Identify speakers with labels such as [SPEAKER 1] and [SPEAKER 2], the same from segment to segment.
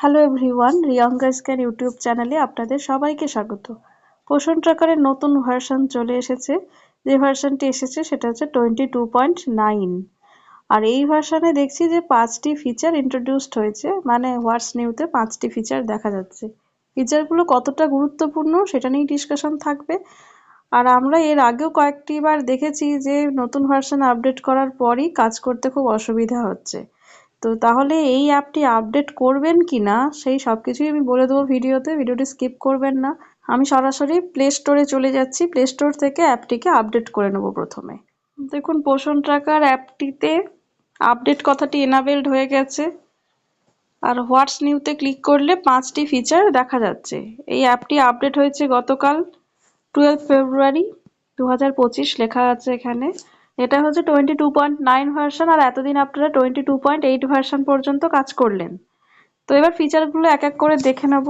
[SPEAKER 1] Hello everyone Riyanga scan YouTube চ্যানেলে আপনাদের সবাইকে স্বাগত। পোষণ ট্রাকারের নতুন ভার্সন চলে এসেছে। যে ভার্সনটি এসেছে সেটা হচ্ছে টোয়েন্টি টু পয়েন্ট নাইন আর এই ভার্সনে দেখছি যে পাঁচটি ফিচার ইন্ট্রোডিউসড হয়েছে। মানে হোয়াটস নিউতে পাঁচটি ফিচার দেখা যাচ্ছে। ফিচারগুলো কতটা গুরুত্বপূর্ণ সেটা নিয়েই ডিসকাশন থাকবে। আর আমরা এর আগেও কয়েকটি বার দেখেছি যে নতুন ভার্সন আপডেট করার পরই কাজ করতে খুব অসুবিধা হচ্ছে। তো তাহলে এই অ্যাপটি আপডেট করবেন কি না? সেই সব কিছুই আমি বলে দেবো ভিডিওতে, ভিডিওটি স্কিপ করবেন না। আমি সরাসরি প্লে স্টোরে চলে যাচ্ছি। প্লে স্টোর থেকে অ্যাপটিকে আপডেট করে নেব প্রথমে। দেখুন, পোষণ ট্রাকার অ্যাপটিতে আপডেট কথাটি এনাবেলড হয়ে গেছে। আর হোয়াটস নিউতে ক্লিক করলে পাঁচটি ফিচার দেখা যাচ্ছে। এই অ্যাপটি আপডেট হয়েছে গতকাল টুয়েলভ ফেব্রুয়ারি দু হাজার পঁচিশ লেখা আছে এখানে। এটা হচ্ছে twenty two point nine version আর এতদিন আপনারা twenty two point eight version পর্যন্ত কাজ করলেন। তো এবার ফিচারগুলো এক এক করে দেখে নেব।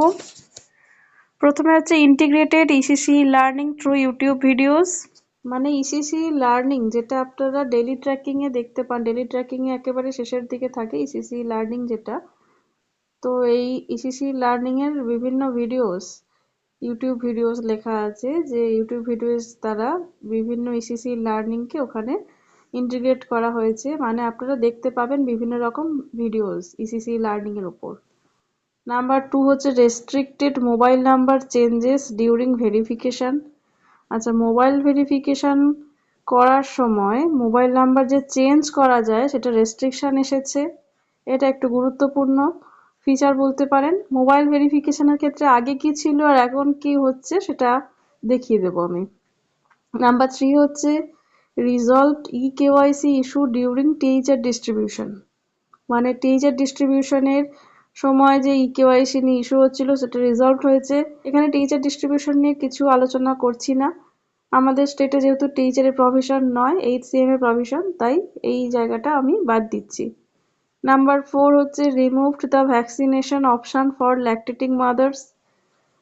[SPEAKER 1] প্রথমে হচ্ছে integrated ECC learning through YouTube videos মানে ইসিসি লার্নিং যেটা আপনারা ডেলি ট্র্যাকিংয়ে দেখতে পান ডেলি ট্র্যাকিংয়ে একেবারে শেষের দিকে থাকে ইসিসি লার্নিং যেটা। তো এই ইসিসি লার্নিংয়ের বিভিন্ন ভিডিওস ইউটিউব ভিডিওস লেখা আছে যে ইউটিউব ভিডিওস দ্বারা বিভিন্ন ইসিসি লার্নিংকে ওখানে ইন্টিগ্রেট করা হয়েছে। মানে আপনারা দেখতে পাবেন বিভিন্ন রকম ভিডিওস ইসিসি লার্নিংয়ের ওপর। নাম্বার টু হচ্ছে restricted mobile number changes during verification আচ্ছা মোবাইল ভেরিফিকেশান করার সময় মোবাইল নাম্বার যে চেঞ্জ করা যায়, সেটা রেস্ট্রিকশান এসেছে। এটা একটু গুরুত্বপূর্ণ। ফিচার বলতে পারেন মোবাইল ভেরিফিকেশনের ক্ষেত্রে আগে কি ছিল আর এখন কি হচ্ছে সেটা দেখিয়ে দেবো আমি। নাম্বার থ্রি হচ্ছে resolve E KYC issue during teacher distribution মানে টিচার ডিস্ট্রিবিউশনের সময় যে ই কেওয়াইসি নিয়ে ইস্যু হচ্ছিল সেটা রিজলভ হয়েছে। এখানে টিচার ডিস্ট্রিবিউশন নিয়ে কিছু আলোচনা করছি না। আমাদের স্টেটে যেহেতু টিচারের প্রভিশন নয় এইচ সি এম এর প্রভিশন তাই এই জায়গাটা আমি বাদ দিচ্ছি। নাম্বার ফোর হচ্ছে removed the vaccination option for lactating mothers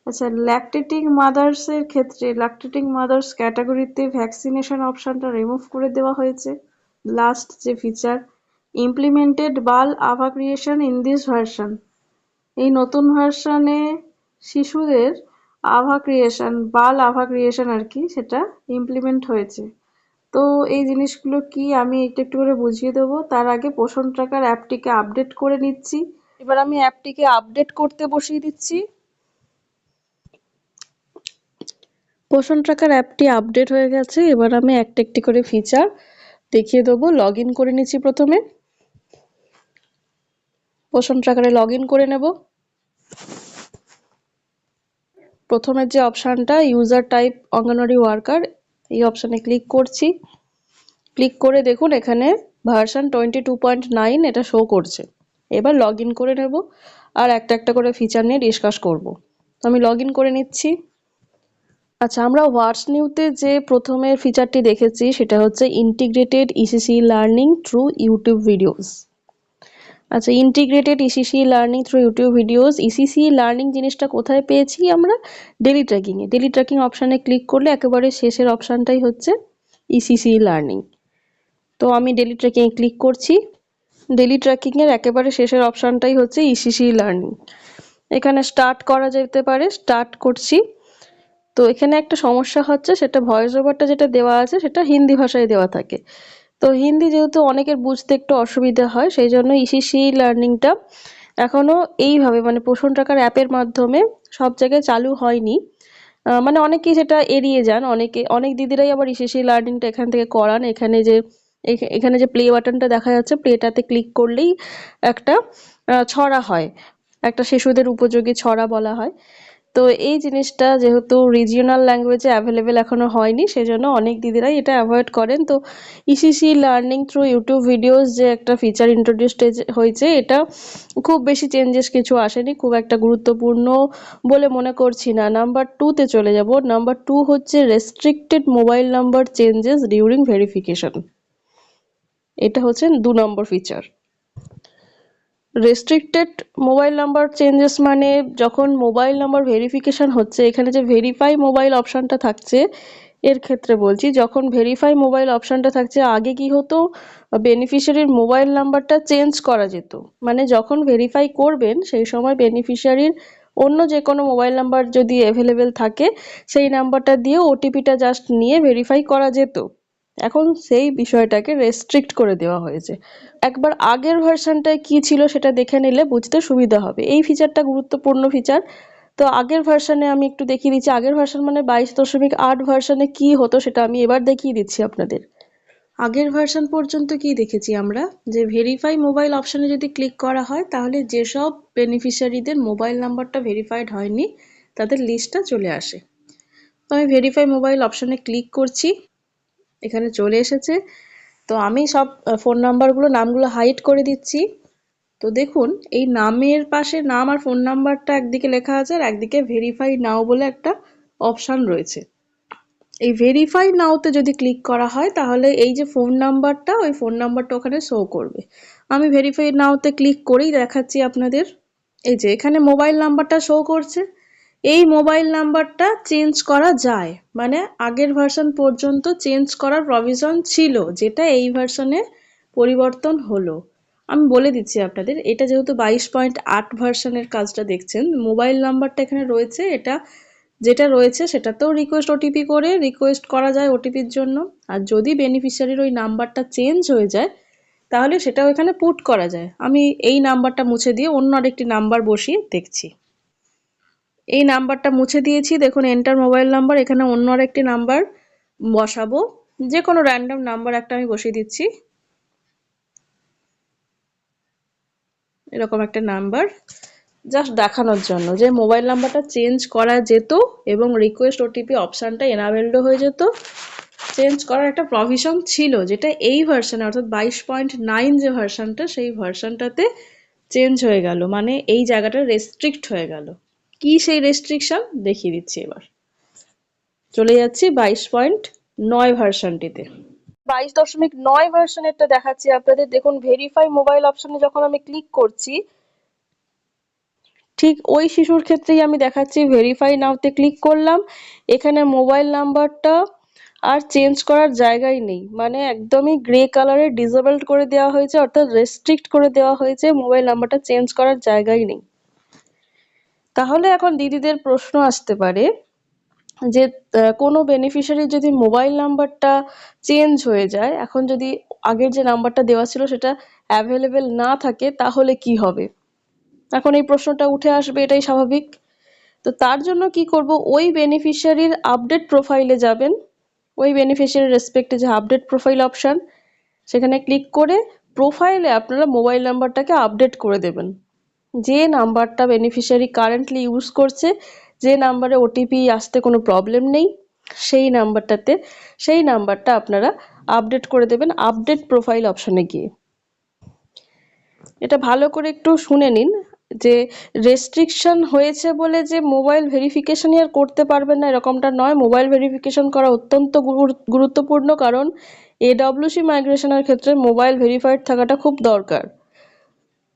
[SPEAKER 1] আচ্ছা ল্যাকটেটিং মাদার্সের ক্ষেত্রে ল্যাকটেটিং মাদার্স ক্যাটাগরিতে ভ্যাকসিনেশন অপশানটা রিমুভ করে দেওয়া হয়েছে। লাস্ট যে ফিচার ইমপ্লিমেন্টেড বাল আভা ক্রিয়েশন ইন দিস ভার্সন এই নতুন ভার্সনে শিশুদের আভা ক্রিয়েশন বাল আভা ক্রিয়েশন আর কি, সেটা ইমপ্লিমেন্ট হয়েছে। তো এই জিনিসগুলো কি আমি একটু একটু করে বুঝিয়ে দেবো? তার আগে পোষণ ট্রাকার অ্যাপটিকে আপডেট করে নিচ্ছি। এবার আমি অ্যাপটিকে আপডেট করতে বসিয়ে দিচ্ছি। পোষণ ট্রাকার অ্যাপটি আপডেট হয়ে গেছে। এবার আমি একটা একটি করে ফিচার দেখিয়ে দেবো। লগ করে নিচ্ছি প্রথমে। পোষণ ট্রাকারে লগ করে নেব। প্রথমের যে অপশানটা, ইউজার টাইপ অঙ্গনওয়াড়ি ওয়ার্কার এই অপশানে ক্লিক করছি। ক্লিক করে দেখুন এখানে version twenty two point nine এটা শো করছে। এবার লগ ইন করে নেব আর একটা একটা করে ফিচার নিয়ে ডিসকাস করব। তো আমি লগ ইন করে নিচ্ছি। আচ্ছা আমরা হোয়াটস নিউতে যে প্রথমের ফিচারটি দেখেছি সেটা হচ্ছে integrated ECC learning through YouTube videos আচ্ছা integrated ECC learning through YouTube videos ECC learning জিনিসটা কোথায় পেয়েছি আমরা? ডেলি ট্র্যাকিংয়ে ডেলি ট্র্যাকিং অপশানে ক্লিক করলে একেবারে শেষের অপশানটাই হচ্ছে ইসিসি লার্নিং তো আমি ডেলি ট্র্যাকিংয়ে ক্লিক করছি। ডেলি ট্র্যাকিংয়ের একেবারে শেষের অপশানটাই হচ্ছে ইসিসি লার্নিং এখানে স্টার্ট করা যেতে পারে স্টার্ট করছি। তো এখানে একটা সমস্যা হচ্ছে, সেটা ভয়েস ওভারটা যেটা দেওয়া আছে, সেটা হিন্দি ভাষায় দেওয়া থাকে। তো হিন্দি যেহেতু অনেকের বুঝতে একটু অসুবিধা হয়, সেই জন্য ইসিসি লার্নিংটা এখনও এইভাবে মানে পোষণ টাকার অ্যাপের মাধ্যমে সব জায়গায় চালু হয়নি। মানে অনেকেই সেটা এড়িয়ে যান, অনেকে, অনেক দিদিরাই আবার ইসিসি লার্নিংটা এখান থেকে করান। এখানে যে এখানে যে প্লে বাটনটা দেখা যাচ্ছে প্লেটাতে ক্লিক করলেই একটা ছড়া হয়। একটা শিশুদের উপযোগী ছড়া বলা হয়। তো এই জিনিসটা যেহেতু রিজিওনাল ল্যাঙ্গুয়েজে অ্যাভেলেবেল এখনও হয়নি, সেজন্য অনেক দিদিরাই এটা অ্যাভয়েড করেন। তো ECC learning through YouTube videos যে একটা ফিচার ইন্ট্রোডিউসড হয়েছে এটা খুব বেশি চেঞ্জেস কিছু আসেনি, খুব একটা গুরুত্বপূর্ণ বলে মনে করছি না। নাম্বার টুতে চলে যাব। নাম্বার টু হচ্ছে restricted mobile number changes during verification এটা হচ্ছে দু নম্বর feature restricted mobile number changes মানে যখন মোবাইল নাম্বার ভেরিফিকেশান হচ্ছে, এখানে যে ভেরিফাই মোবাইল অপশানটা থাকছে, এর ক্ষেত্রে বলছি, যখন ভেরিফাই মোবাইল অপশানটা থাকছে, আগে কি হতো? বেনিফিশিয়ারির মোবাইল নাম্বারটা চেঞ্জ করা যেত। মানে যখন ভেরিফাই করবেন, সেই সময় বেনিফিশিয়ারির অন্য যে কোনো মোবাইল নাম্বার যদি অ্যাভেলেবেল থাকে, সেই নাম্বারটা দিয়ে ওটিপিটা জাস্ট নিয়ে ভেরিফাই করা যেত। এখন সেই বিষয়টাকে রেস্ট্রিক্ট করে দেওয়া হয়েছে। একবার আগের ভার্সানটায় কি ছিল সেটা দেখে নিলে বুঝতে সুবিধা হবে। এই ফিচারটা গুরুত্বপূর্ণ ফিচার তো আগের ভার্সানে আমি একটু দেখিয়ে দিচ্ছি। আগের ভার্সান মানে বাইশ দশমিক আট ভার্সানে কি হতো সেটা আমি এবার দেখিয়ে দিচ্ছি আপনাদের। আগের ভার্সান পর্যন্ত কি দেখেছি আমরা? যে ভেরিফাই মোবাইল অপশনে যদি ক্লিক করা হয়, তাহলে যেসব বেনিফিশিয়ারিদের মোবাইল নাম্বারটা ভেরিফাইড হয়নি, তাদের লিস্টটা চলে আসে। তো আমি ভেরিফাই মোবাইল অপশনে ক্লিক করছি। এখানে চলে এসেছে। তো আমি সব ফোন নাম্বারগুলো নামগুলো হাইড করে দিচ্ছি। তো দেখুন, এই নামের পাশে নাম আর ফোন নাম্বারটা একদিকে লেখা আছে আর একদিকে ভেরিফাই নাও বলে একটা অপশান রয়েছে। এই ভেরিফাই নাওতে যদি ক্লিক করা হয়, তাহলে এই যে ফোন নাম্বারটা ওই ফোন নাম্বারটা ওখানে শো করবে। আমি ভেরিফাই নাওতে ক্লিক করেই দেখাচ্ছি আপনাদের। এই যে এখানে মোবাইল নাম্বারটা শো করছে। এই মোবাইল নাম্বারটা চেঞ্জ করা যায়। মানে আগের ভার্সন পর্যন্ত চেঞ্জ করার প্রভিশন ছিল, যেটা এই ভার্সনে পরিবর্তন হলো। আমি বলে দিচ্ছি আপনাদের, এটা যেহেতু বাইশ পয়েন্ট আট ভার্সনের কাজটা দেখছেন, মোবাইল নাম্বারটা এখানে রয়েছে, এটা যেটা রয়েছে সেটা তো রিকোয়েস্ট ওটিপি করে রিকোয়েস্ট করা যায় ওটিপির জন্য। আর যদি বেনিফিশিয়ারির ওই নাম্বারটা চেঞ্জ হয়ে যায়, তাহলে সেটাও এখানে পুট করা যায়। আমি এই নাম্বারটা মুছে দিয়ে অন্য আরেকটি নাম্বার বসিয়ে দেখছি। এই নাম্বারটা মুছে দিয়েছি। দেখুন এন্টার মোবাইল নাম্বার এখানে অন্য আরেকটি নাম্বার বসাবো। যে কোনো র্যান্ডম নাম্বার একটা আমি বসিয়ে দিচ্ছি। এরকম একটা নাম্বার জাস্ট দেখানোর জন্য। যে মোবাইল নাম্বারটা চেঞ্জ করা যেত এবং রিকোয়েস্ট ওটিপি অপশানটা এনাবেলড হয়ে যেত চেঞ্জ করার একটা প্রভিশন ছিল, যেটা এই ভার্সনে অর্থাৎ বাইশ পয়েন্ট নাইন যে ভার্সনটা সেই ভার্সনটাতে চেঞ্জ হয়ে গেল। মানে এই জায়গাটা রেস্ট্রিক্ট হয়ে গেল। কি সেই রেস্ট্রিকশন দেখিয়ে দিচ্ছি এবার। চলে যাচ্ছি বাইশ পয়েন্ট নয় ভার্সনটিতে বাইশ দশমিক নয় ভার্সনেরটা দেখাচ্ছি আপনাদের। দেখুন ভেরিফাই মোবাইল অপশনে যখন আমি ক্লিক করছি, ঠিক ওই শিশুর ক্ষেত্রেই আমি দেখাচ্ছি ভেরিফাই নাওতে ক্লিক করলাম। এখানে মোবাইল নাম্বারটা আর চেঞ্জ করার জায়গাই নেই। মানে একদমই গ্রে কালারে ডিসেবলড করে দেওয়া হয়েছে, অর্থাৎ রেস্ট্রিক্ট করে দেওয়া হয়েছে মোবাইল নাম্বারটা চেঞ্জ করার জায়গাই নেই। তাহলে এখন দিদিদের প্রশ্ন আসতে পারে যে কোনো বেনিফিশিয়ারি যদি মোবাইল নাম্বারটা চেঞ্জ হয়ে যায়, এখন যদি আগের যে নাম্বারটা দেওয়া ছিল সেটা অ্যাভেলেবেল না থাকে, তাহলে কি হবে? এখন এই প্রশ্নটা উঠে আসবে, এটাই স্বাভাবিক। তো তার জন্য কি করব? ওই বেনিফিশিয়ারির আপডেট প্রোফাইলে যাবেন। ওই বেনিফিশিয়ারি রেসপেক্টে যে আপডেট প্রোফাইল অপশান সেখানে ক্লিক করে প্রোফাইলে আপনারা মোবাইল নাম্বারটাকে আপডেট করে দেবেন। যে নাম্বারটা বেনিফিশিয়ারি কারেন্টলি ইউজ করছে, যে নাম্বারে ওটিপি আসতে কোনো প্রবলেম নেই, সেই নাম্বারটাতে, সেই নাম্বারটা আপনারা আপডেট করে দেবেন আপডেট প্রোফাইল অপশানে গিয়ে। এটা ভালো করে একটু শুনে নিন, যে রেস্ট্রিকশন হয়েছে বলে যে মোবাইল ভেরিফিকেশনই আর করতে পারবেন না, এরকমটা নয়। মোবাইল ভেরিফিকেশন করা অত্যন্ত গুরুত্বপূর্ণ কারণ এডব্লিউসি মাইগ্রেশনের ক্ষেত্রে মোবাইল ভেরিফাইড থাকাটা খুব দরকার।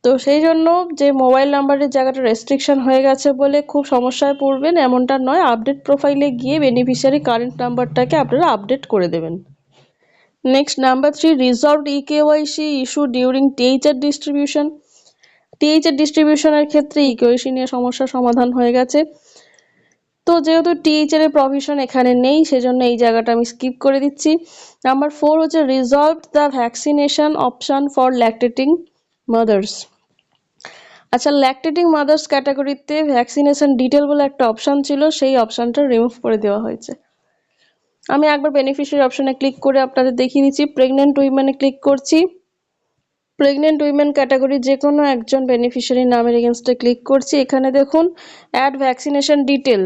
[SPEAKER 1] তো সেই জন্য যে মোবাইল নাম্বারের জায়গাটা রেস্ট্রিকশন হয়ে গেছে বলে খুব সমস্যায় পড়বেন, এমনটা নয়। আপডেট প্রোফাইলে গিয়ে বেনিফিশিয়ারি কারেন্ট নাম্বারটাকে আপনারা আপডেট করে দেবেন। Next number three resolved eKYC issue during THR distribution THR ডিস্ট্রিবিউশনের ক্ষেত্রে ইকেওয়াইসি নিয়ে সমস্যার সমাধান হয়ে গেছে। তো যেহেতু টিএইচআর এর প্রভিশন এখানে নেই, সেজন্য এই জায়গাটা আমি স্কিপ করে দিচ্ছি। নাম্বার ফোর হচ্ছে resolve the vaccination option for lactating mothers আচ্ছা ল্যাকটেটিং মাদার্স ক্যাটাগরিতে ভ্যাকসিনেশন ডিটেল বলে একটা অপশান ছিল, সেই অপশানটা রিমুভ করে দেওয়া হয়েছে। আমি একবার বেনিফিশিয়ারি অপশানে ক্লিক করে আপনাদের দেখিয়ে দিচ্ছি। প্রেগনেন্ট উইমেনে ক্লিক করছি। প্রেগনেন্ট উইমেন ক্যাটাগরি যে কোনো একজন বেনিফিশিয়ারি নামের এগেনস্টে ক্লিক করছি। এখানে দেখুন অ্যাড ভ্যাকসিনেশন ডিটেল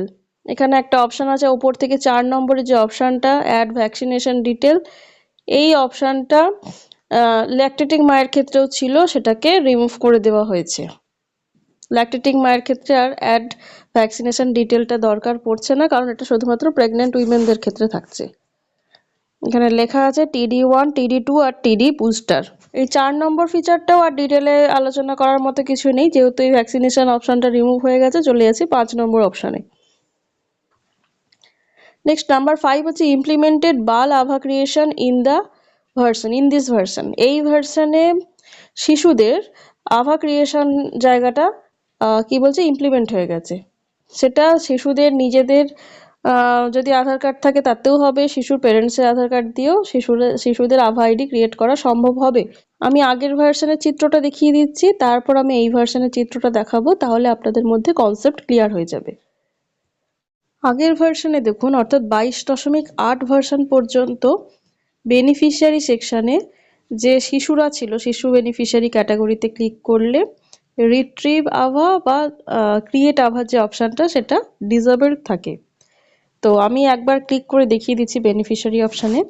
[SPEAKER 1] এখানে একটা অপশান আছে ওপর থেকে চার নম্বরে যে অপশানটা অ্যাড ভ্যাকসিনেশন ডিটেল এই অপশানটা ল্যাকটেটিং মায়ের ক্ষেত্রেও ছিল, সেটাকে রিমুভ করে দেওয়া হয়েছে। ল্যাকটেটিং মায়ের ক্ষেত্রে আর অ্যাড ভ্যাকসিনেশন ডিটেলটা দরকার পড়ছে না, কারণ এটা শুধুমাত্র প্রেগনেন্ট উইমেনদের ক্ষেত্রে থাকছে। এখানে লেখা আছে টিডি ওয়ান টিডি টু আর টিডি বুস্টার এই চার নম্বর ফিচারটাও আর ডিটেলে আলোচনা করার মতো কিছু নেই, যেহেতু এই ভ্যাকসিনেশন অপশানটা রিমুভ হয়ে গেছে, চলে যাচ্ছি পাঁচ নম্বর অপশানে নেক্সট নাম্বার ফাইভ হচ্ছে ইমপ্লিমেন্টেড বাল আভা creation in the version in this version এই ভার্সনে শিশুদের আভা ক্রিয়েশন জায়গাটা কি বলছে ইমপ্লিমেন্ট হয়ে গেছে। সেটা শিশুদের নিজেদের যদি আধার কার্ড থাকে তাতেও হবে, শিশুর প্যারেন্টসের আধার কার্ড দিয়েও শিশুর, শিশুদের আভা আইডি ক্রিয়েট করা সম্ভব হবে। আমি আগের ভার্সনের চিত্রটা দেখিয়ে দিচ্ছি, তারপর আমি এই ভার্সনের চিত্রটা দেখাবো, তাহলে আপনাদের মধ্যে কনসেপ্ট ক্লিয়ার হয়ে যাবে। আগের ভার্সনে দেখুন, অর্থাৎ বাইশ দশমিক আট ভার্সন পর্যন্ত বেনিফিশিয়ারি সেকশানে যে শিশুরা ছিল, শিশু বেনিফিশিয়ারি ক্যাটাগরিতে ক্লিক করলে রিট্রিভ আভা বা ক্রিয়েট আভা যে অপশানটা সেটা ডিসেবল থাকে। তো আমি একবার ক্লিক করে দেখিয়ে দিচ্ছি বেনিফিশিয়ারি অপশানে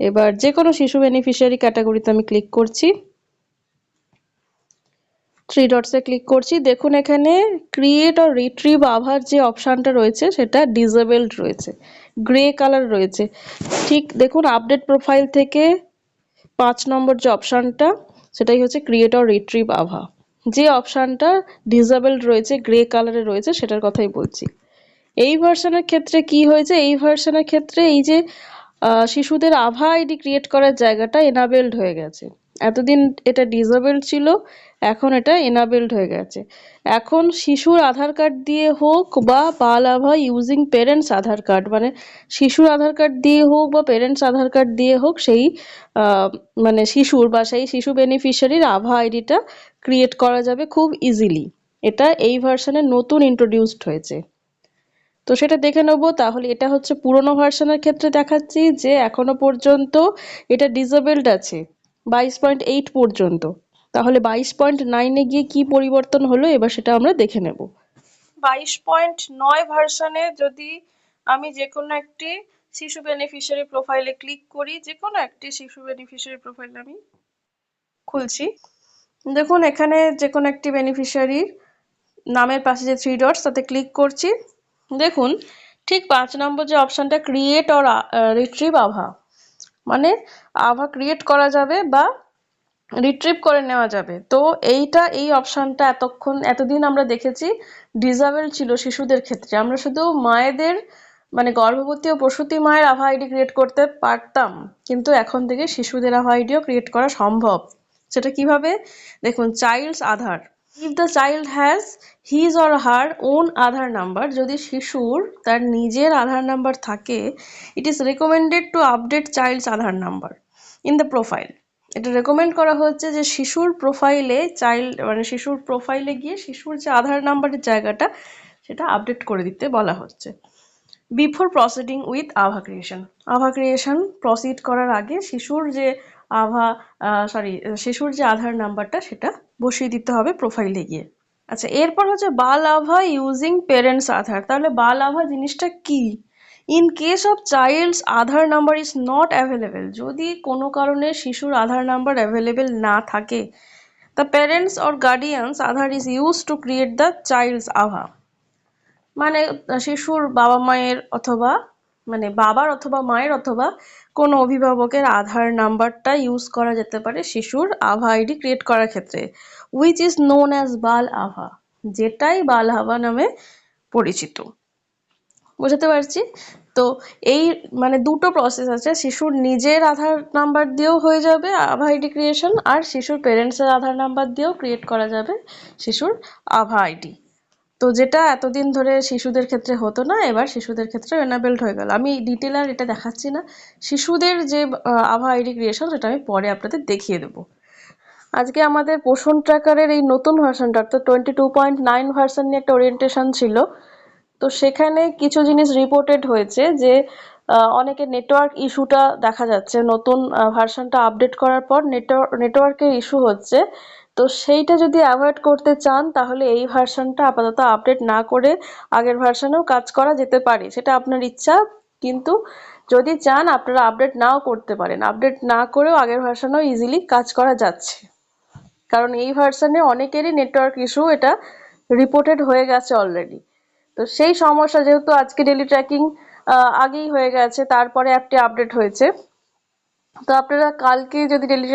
[SPEAKER 1] এবার যে কোনো শিশু বেনিফিশিয়ারি ক্যাটাগরিতে আমি ক্লিক করছি। থ্রি ডটসে ক্লিক করছি। দেখুন এখানে ক্রিয়েট আর রিট্রিভ আভার যে অপশানটা রয়েছে সেটা ডিসেবলড রয়েছে। গ্রে কালার রয়েছে। ঠিক দেখুন আপডেট প্রোফাইল থেকে পাঁচ নম্বর যে অপশানটা সেটাই হচ্ছে ক্রিয়েট আর রিট্রিভ আভা যে অপশানটা ডিজেবলড রয়েছে, গ্রে কালারে রয়েছে, সেটার কথাই বলছি। এই ভার্সনের ক্ষেত্রে কি হয়েছে? এই ভার্সনের ক্ষেত্রে এই যে শিশুদের আভা আইডি ক্রিয়েট করার জায়গাটা এনাবেলড হয়ে গেছে। এতদিন এটা ডিজেবলড ছিল এখন এটা এনাবেলড হয়ে গেছে। এখন শিশুর আধার কার্ড দিয়ে হোক বা বাল আভা ইউজিং পেরেন্টস আধার কার্ড মানে শিশুর আধার কার্ড দিয়ে হোক বা পেরেন্টস আধার কার্ড দিয়ে হোক সেই মানে শিশুর বা সেই শিশু বেনিফিশিয়ারির আভা আইডিটা ক্রিয়েট করা যাবে খুব ইজিলি এটা এই ভার্সনে নতুন ইন্ট্রোডিউসড হয়েছে। তো সেটা দেখে নেব। তাহলে এটা হচ্ছে পুরোনো ভার্সনের ক্ষেত্রে দেখাচ্ছি যে এখনও পর্যন্ত এটা ডিসেবলড আছে, বাইশ পয়েন্ট এইট পর্যন্ত। তাহলে বাইশ পয়েন্ট নাইনে গিয়ে কি পরিবর্তন হলো? এবার সেটা আমরা দেখে নেব। বাইশ পয়েন্ট নয় ভার্সনে যদি আমি যে কোনো একটি শিশু বেনিফিশিয়ারি প্রোফাইলে ক্লিক করি যে কোনো একটি শিশু বেনিফিশিয়ারি প্রোফাইল আমি খুলছি। দেখুন, এখানে যে কোনো একটি বেনিফিশিয়ারির নামের পাশে যে থ্রি ডটস তাতে ক্লিক করছি। দেখুন, ঠিক পাঁচ নম্বর যে অপশানটা ক্রিয়েট অর রিট্রিভ আভা। মানে আভা ক্রিয়েট করা যাবে বা রিট্রিভ করে নেওয়া যাবে। তো এইটা, এই অপশনটা এতক্ষণ, এতদিন আমরা দেখেছি ডিজাবেল ছিল শিশুদের ক্ষেত্রে। আমরা শুধু মায়েদের মানে গর্ভবতী ও প্রসূতি মায়ের আভা আইডি ক্রিয়েট করতে পারতাম, কিন্তু এখন থেকে শিশুদের আভা আইডিও ক্রিয়েট করা সম্ভব। সেটা কীভাবে? দেখুন child's Aadhaar. If the child has his or her own Aadhaar number যদি শিশুর তার নিজের আধার নাম্বার থাকে it is recommended to update child's Aadhaar number in the profile এটা রেকমেন্ড করা হচ্ছে যে শিশুর প্রোফাইলে চাইল্ড মানে শিশুর প্রোফাইলে গিয়ে শিশুর যে আধার নাম্বারের জায়গাটা, সেটা আপডেট করে দিতে বলা হচ্ছে। বিফোর প্রসিডিং উইথ আভা ক্রিয়েশন আভা ক্রিয়েশন প্রসিড করার আগে শিশুর যে আভা সরি শিশুর যে আধার নাম্বারটা সেটা বসিয়ে দিতে হবে প্রোফাইলে গিয়ে। আচ্ছা এরপর হচ্ছে বাল আভা ইউজিং পেরেন্টস আধার। তাহলে বাল আভা জিনিসটা কি? In case of child's Aadhaar number is not available যদি কোনো কারণে শিশুর আধার নাম্বার অ্যাভেলেবেল না থাকে the parents or guardians Aadhaar is use to create the child's আভা। মানে শিশুর বাবা মায়ের অথবা মানে বাবার অথবা মায়ের অথবা কোনো অভিভাবকের আধার নাম্বারটা ইউজ করা যেতে পারে শিশুর আভা আইডি ক্রিয়েট করার ক্ষেত্রে which is known as Bal আভা, যেটাই বাল আভা নামে পরিচিত। বুঝতে পারছি। তো এই মানে দুটো প্রসেস আছে, শিশুর নিজের আধার নাম্বার দিয়েও হয়ে যাবে আভা আইডি ক্রিয়েশন আর শিশুর প্যারেন্টসের আধার নাম্বার দিয়েও ক্রিয়েট করা যাবে শিশুর আভা আইডি তো যেটা এতদিন ধরে শিশুদের ক্ষেত্রে হতো না, এবার শিশুদের ক্ষেত্রে এনাবেলড হয়ে গেল। আমি ডিটেল আর এটা দেখাচ্ছি না। শিশুদের যে আভা আইডি ক্রিয়েশন সেটা আমি পরে আপনাদের দেখিয়ে দেবো। আজকে আমাদের পোষণ ট্র্যাকারের এই নতুন ভার্সনটা অর্থাৎ twenty two point nine version নিয়ে একটা ওরিয়েন্টেশন ছিল। তো সেখানে কিছু জিনিস রিপোর্টেড হয়েছে যে আহ, অনেকের নেটওয়ার্ক ইস্যুটা দেখা যাচ্ছে। নতুন ভার্সনটা আপডেট করার পর নেটওয়ার্ক নেটওয়ার্কের ইস্যু হচ্ছে। তো সেইটা যদি অ্যাভয়েড করতে চান তাহলে এই ভার্সনটা আপাতত আপডেট না করে আগের ভার্সনেও কাজ করা যেতে পারে। সেটা আপনার ইচ্ছা কিন্তু যদি চান আপনারা আপডেট নাও করতে পারেন। আপডেট না করেও আগের ভার্সনেও ইজিলি কাজ করা যাচ্ছে। কারণ এই ভার্সনে অনেকেরই নেটওয়ার্ক ইস্যু এটা রিপোর্টেড হয়ে গেছে অলরেডি তো সেই সমস্যা যেহেতু আজকে ডেলি ট্র্যাকিং আগেই হয়ে গেছে, তারপরে অ্যাপটি আপডেট হয়েছে। তো আপনারা কালকে যদি ডেলি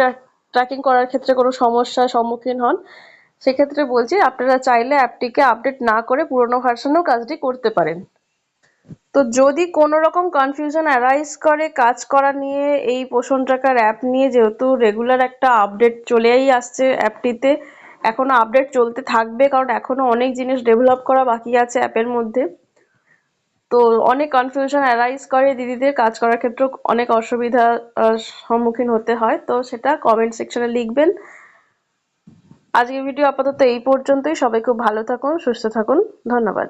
[SPEAKER 1] ট্র্যাকিং করার ক্ষেত্রে কোনো সমস্যার সম্মুখীন হন, সেক্ষেত্রে বলছি আপনারা চাইলে অ্যাপটিকে আপডেট না করে পুরোনো ভার্সনেও কাজটি করতে পারেন। তো যদি কোনো রকম কনফিউশন অ্যারাইজ করে কাজ করা নিয়ে, এই পোষণ ট্র্যাকার অ্যাপ নিয়ে যেহেতু রেগুলার একটা আপডেট চলেই আসছে অ্যাপটিতে এখনও আপডেট চলতে থাকবে, কারণ এখনও অনেক জিনিস ডেভেলপ করা বাকি আছে অ্যাপের মধ্যে। তো অনেক কনফিউশন অ্যারাইজ করে দিদিদের, কাজ করার ক্ষেত্রে অনেক অসুবিধা সম্মুখীন হতে হয়। তো সেটা কমেন্ট সেকশনে লিখবেন। আজকের ভিডিও আপাতত এই পর্যন্তই। সবাই খুব ভালো থাকুন, সুস্থ থাকুন। ধন্যবাদ।